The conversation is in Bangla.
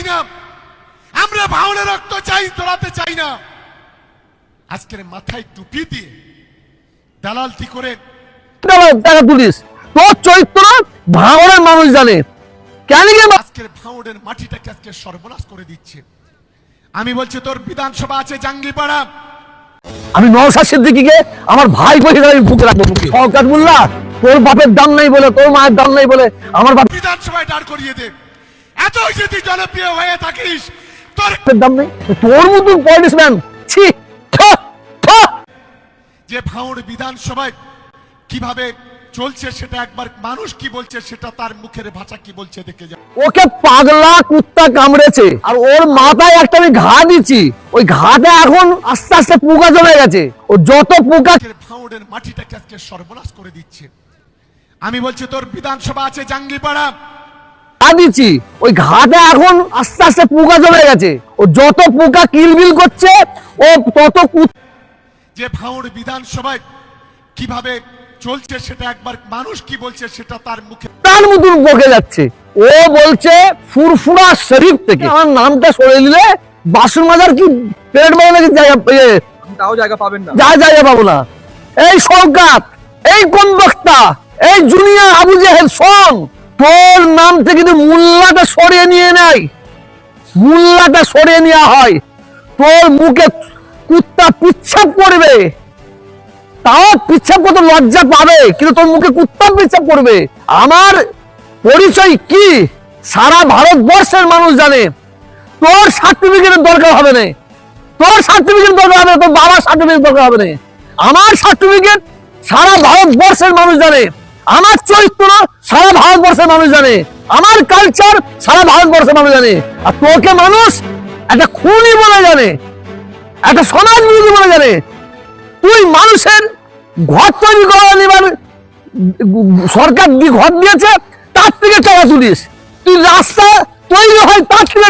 চাই না। আমরা ভাওনের রক্ত চাই তোলাতে চাই না। আজকের মাথায় টুপি দিয়ে দালালতি করে টাকা তুলিস। তোর চরিত্র ভাঙনের মানুষ জানে। কেন আজকের ভাওনের মাটিটাকে আজকে সর্বনাশ করে দিচ্ছে। আমি বলছি তোর বিধানসভা আছে জাঙ্গিপাড়া। আমি নওশাদ সিদ্দিকিকে আমার ভাই বলে আমি বুকে রাখব। সরকার মোল্লা তোর বাপের দাম নাই বলে তোর মায়ের দাম নাই বলে আমার বিধানসভায় দাঁড় করিয়ে দে। এত যদি জনপ্রিয় হয়ে থাকিস। তোর দাম নেই? তোর মতন পলিটিক্সম্যান ছি। যে ভাঙড় বিধানসভায় কীভাবে চলছে সেটা একবার মানুষ কি বলছে সেটা তার মুখের ভাষা কি বলছে দেখে যা। ওকে পাগলা কুত্তা কামড়েছে আর ওর মাথায় একটা আমি ঘা দিচ্ছি। ওই ঘাটা এখন আস্তে আস্তে পোকা জমে গেছে। ও যত পোকা আজকের মাটিটাকে আজকে সর্বনাশ করে দিচ্ছে। আমি বলছি তোর বিধানসভা আছে জাঙ্গিপাড়া। দিচ্ছি ওই ঘাটা এখন আস্তে আস্তে পোকা জমে গেছে। ও যত পোকা কিলবিল করছে ও তত যে ভাঙড় বিধানসভায় কীভাবে চলছে সেটা একবার মানুষ কি বলছে সেটা তার মুখে তার মতন বকে যাচ্ছে। ও বলছে ফুরফুরা শরীফ থেকে। আমার নামটা সরে দিলে বাসন মাজার কি পেট মারা নাকি জায়গা ইয়ে, তাও জায়গা পাবেন না। যা জায়গা পাবো না। এই সরকার এই কোন বক্তা এই জুনিয়া আবু জেহেল শোন। তোর নাম থেকে যদি মুল্লাটা সরিয়ে নিয়ে নেয়, মুল্লাটা সরিয়ে নেওয়া হয়, তোর মুখে কুত্তা পিচ্ছাপ করবে, তাও পিচ্ছাপ কত লজ্জা পাবে, কিন্তু তোর মুখে কুত্তা পিচ্ছাপ করবে। আমার পরিচয় কি? সারা ভারতবর্ষের মানুষ জানে। তোর সার্টিফিকেটের দরকার হবে না। তোর সার্টিফিকেট দরকার হবে তোর বাবার সার্টিফিকেট দরকার হবে না। আমার সার্টিফিকেট সারা ভারতবর্ষের মানুষ জানে। আমার চরিত্র সারা ভারতবর্ষের মানুষ জানে। আমার কালচার সারা ভারতবর্ষের মানুষ জানে। আর তোকে মানুষ একটা খুনি বলে জানে। একটা সমাজ বিরোধী বলে জানে। তুই মানুষের ঘর তৈরি করা নিবার সরকার ঘর দিয়েছে, তার থেকে টাকা তুলিস। তুই রাস্তা তৈরি হয় তার থেকে